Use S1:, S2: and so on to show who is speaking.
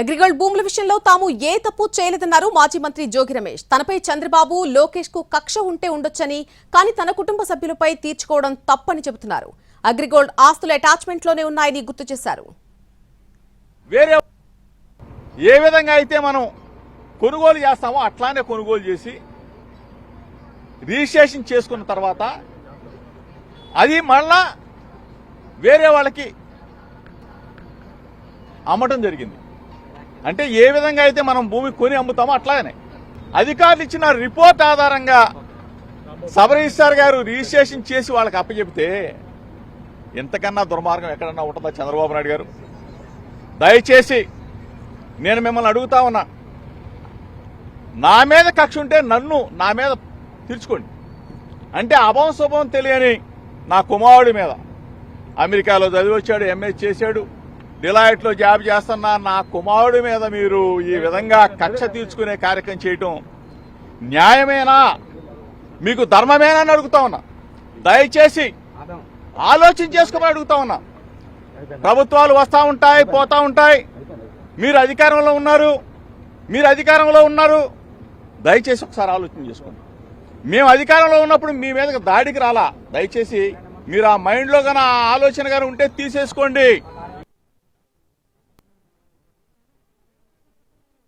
S1: అగ్రిగోల్డ్ భూముల విషయంలో తాము ఏ తప్పు చేయలేదన్నారు మాజీ మంత్రి జోగి రమేష్. తనపై చంద్రబాబు లోకేష్కు కక్ష ఉంటే ఉండొచ్చని కానీ తన కుటుంబ సభ్యులపై తీర్చుకోవడం తప్పని చెబుతున్నారు. అగ్రిగోల్డ్ ఆస్తుల అటాచ్మెంట్లోనే ఉన్నాయని గుర్తు చేశారు.
S2: వేరే ఏ విధంగా అయితే మనం కొనుగోలు చేస్తామో అట్లానే కొనుగోలు చేసి రిజిస్ట్రేషన్ చేసుకున్న తర్వాత అది మళ్ళా వేరే వాళ్ళకి అమ్మటం జరిగింది. అంటే ఏ విధంగా అయితే మనం భూమి కొని అమ్ముతామో అట్లాగనే. అధికారులు ఇచ్చిన రిపోర్ట్ ఆధారంగా సబ్ రిజిస్టార్ గారు రిజిస్ట్రేషన్ చేసి వాళ్ళకి అప్పచెపితే ఇంతకన్నా దుర్మార్గం ఎక్కడన్నా ఉంటుందా చంద్రబాబు నాయుడు గారు? దయచేసి నేను మిమ్మల్ని అడుగుతా ఉన్నా. నా మీద కక్ష ఉంటే నన్ను నా మీద తీర్చుకోండి. అంటే అభం శుభం తెలియని నా కుమారుడి మీద. అమెరికాలో చదివి వచ్చాడు ఎంఏ చేశాడు. డిలాయిట్లో జాబ్ చేస్తున్న నా కుమారుడి మీద మీరు ఈ విధంగా కక్ష తీర్చుకునే కార్యక్రమం చేయటం న్యాయమేనా? మీకు ధర్మమేనా అని అడుగుతా ఉన్నా. దయచేసి ఆలోచన చేసుకోమని అడుగుతా ఉన్నా. ప్రభుత్వాలు వస్తూ ఉంటాయి పోతా ఉంటాయి. మీరు అధికారంలో ఉన్నారు మీరు అధికారంలో ఉన్నారు. దయచేసి ఒకసారి ఆలోచన చేసుకోండి. మేము అధికారంలో ఉన్నప్పుడు మీ మీద దాడికి రాలా. దయచేసి మీరు ఆ మైండ్లో కానీ ఆలోచన కానీ ఉంటే తీసేసుకోండి.